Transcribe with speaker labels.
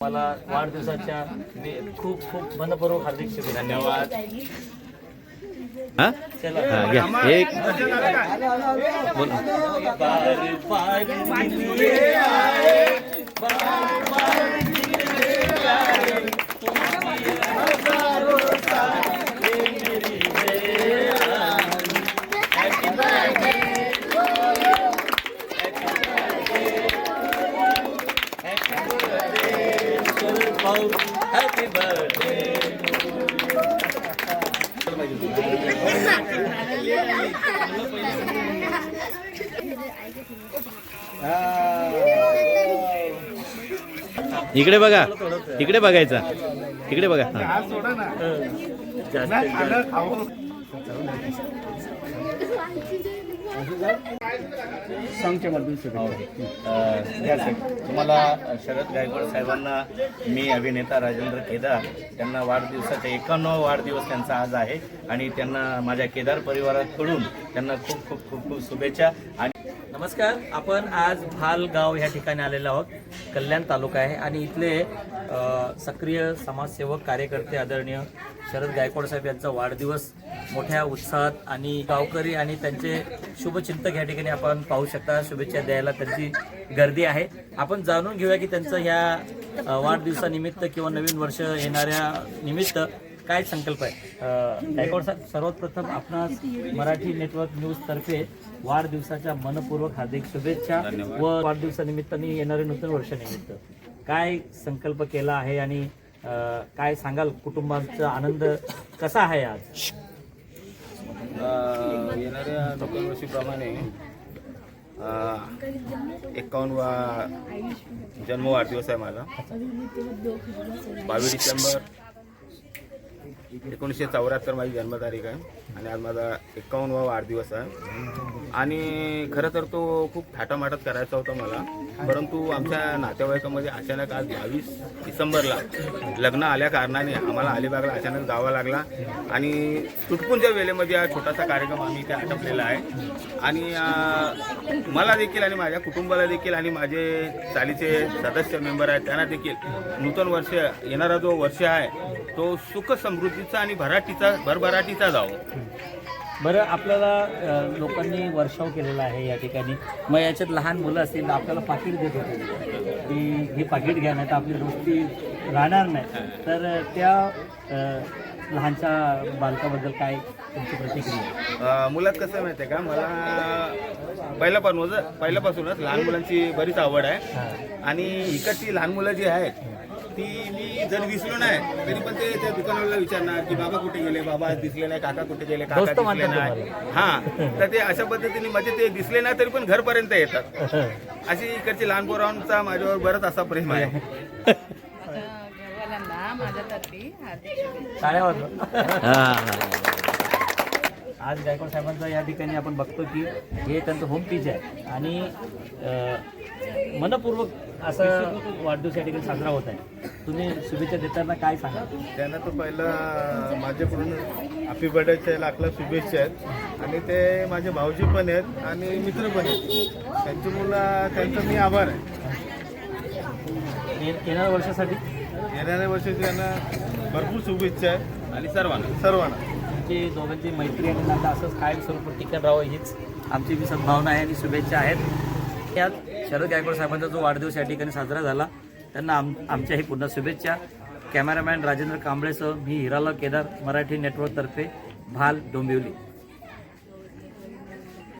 Speaker 1: मला वाढदिवसाच्या मी खूप खूप मनपूर्वक हार्दिक शुभेच्छा धन्यवाद
Speaker 2: हा
Speaker 1: चला
Speaker 2: हा, घ्या एक बोल इकडे बघा. इकडे बघायचा. इकडे बघा. हा.
Speaker 1: जास्त
Speaker 3: तुम्हाला शरद गायकवाड साहेबांना मी अभिनेता राजेंद्र केदार त्यांना वाढदिवसाचा एकाण्णव वाढदिवस त्यांचा आज आहे आणि त्यांना माझ्या केदार परिवाराकडून त्यांना खूप खूप खूप खूप शुभेच्छा. आणि
Speaker 1: नमस्कार आपण आज भालगाव ह्या या ठिकाणी आलेलो आहोत. कल्याण तालुका आहे आणि इथले सक्रिय समाजसेवक कार्यकर्ते आदरणीय शरद गायकवाड साहेब यांचा वाढदिवस मोठ्या उत्साहात आणि गावकरी आणि त्यांचे शुभचिंतक या ठिकाणी आपण पाहू शकता. शुभेच्छा द्यायला त्यांची गर्दी आहे. आपण जाणून घेऊया की त्यांचं ह्या वाढदिवसानिमित्त किंवा नवीन वर्ष येणाऱ्या निमित्त काय संकल्प आहे? गायकवाड साहेब सर्वप्रथम आपणास मराठी नेटवर्क न्यूज तर्फे वाढदिवसाच्या मनपूर्वक हार्दिक शुभेच्छा व वाढदिवसानिमित्ताने येणारे नूतन वर्षानिमित्त. काय संकल्प केला आहे आणि काय सांगाल? कुटुंबाचा आनंद कसा आहे आज?
Speaker 4: येणाऱ्या नूतन वर्षीप्रमाणे एकावन्न वा जन्म वाढदिवस आहे माझा. बावीस डिसेंबर एकोणीसशे चौऱ्याहत्तर माझी जन्मतारीख आहे. आणि आज माझा एकावन्नवा वाढदिवस आहे. आणि खरं तर तो खूप थाटामाटात करायचा होता मला. परंतु आमच्या नातेवाईकामध्ये अचानक आज बावीस डिसेंबरला लग्न आल्या कारणाने आम्हाला अलिबागला अचानक जावा लागला. आणि तुटपूनच्या वेळेमध्ये हा छोटासा कार्यक्रम आम्ही इथे आटपलेला आहे. आणि मला देखील आणि माझ्या कुटुंबाला देखील आणि माझे चालीचे सदस्य मेंबर आहेत त्यांना देखील नूतन वर्ष येणारा जो वर्ष आहे तो सुख समृद्धीचा आणि भराटीचा भरभराटीचा जावं.
Speaker 1: बरं आपल्याला अ, लोकांनी वर्षाव केलेला आहे या ठिकाणी. मग याच्यात लहान मुलं असतील तर आपल्याला पाकिट देत होते. की हे पाकिट घ्या नाही तर आपली दोस्ती राहणार नाही. तर त्या अ, लहानच्या बालकाबद्दल काय तुमची प्रतिक्रिया?
Speaker 4: मुलात कसं माहिती आहे का? मला पहिल्यापासून पहिल्यापासूनच लहान मुलांची बरीच आवड आहे. आणि इकडची लहान मुलं जी आहेत ती मी जर दिसलो नाही तरी पण ते त्या दुकानाला विचारणार की बाबा कुठे गेले? बाबा आज दिसले नाही काका कुठे गेले? काका दिसले नाही. हा. तर ते अशा पद्धतीने म्हणजे ते दिसले नाही तरी पण घरपर्यंत येतात. अशी इकडची लहान पोरांचा माझ्यावर बरंच असा प्रेम आहे.
Speaker 5: घरवाल्यांना माझ्यातर्फे हार्दिक शुभेच्छा.
Speaker 1: टाळ्या वाजवा. आज गायकवाड साहेबांचा या ठिकाणी आपण बघतो की हे त्यांचं होम पीच आहे. आणि अ, मनपूर्वक असं वाढदिवस या ठिकाणी साजरा होत आहे. तुम्ही शुभेच्छा देताना काय सांगा?
Speaker 4: त्यांना तर पहिलं माझ्याकडून हॅपी बर्थडेच्या लाखला शुभेच्छा आहेत. आणि ते माझे भाऊजी पण आहेत आणि मित्र पण आहेत. त्यांची मुलं त्यांचा मी आभार आहे.
Speaker 1: येणाऱ्या वर्षासाठी?
Speaker 4: येणाऱ्या वर्षी त्यांना भरपूर शुभेच्छा आहेत आणि सर्वांना. सर्वांना.
Speaker 1: तुमची दोघांची मैत्री आणि नातं असंच कायम स्वरूपात टिकत राहावं हीच आमची बी सद्भावना आहे आणि शुभेच्छा आहेत. यात शरद गायकवाड साहेबांचा जो वाढदिवस या ठिकाणी साजरा झाला त्यांना आम आमच्याही पुन्हा शुभेच्छा. कॅमेरामॅन राजेंद्र कांबळेसह मी हिराला केदार मराठी नेटवर्कतर्फे भाल डोंबिवली.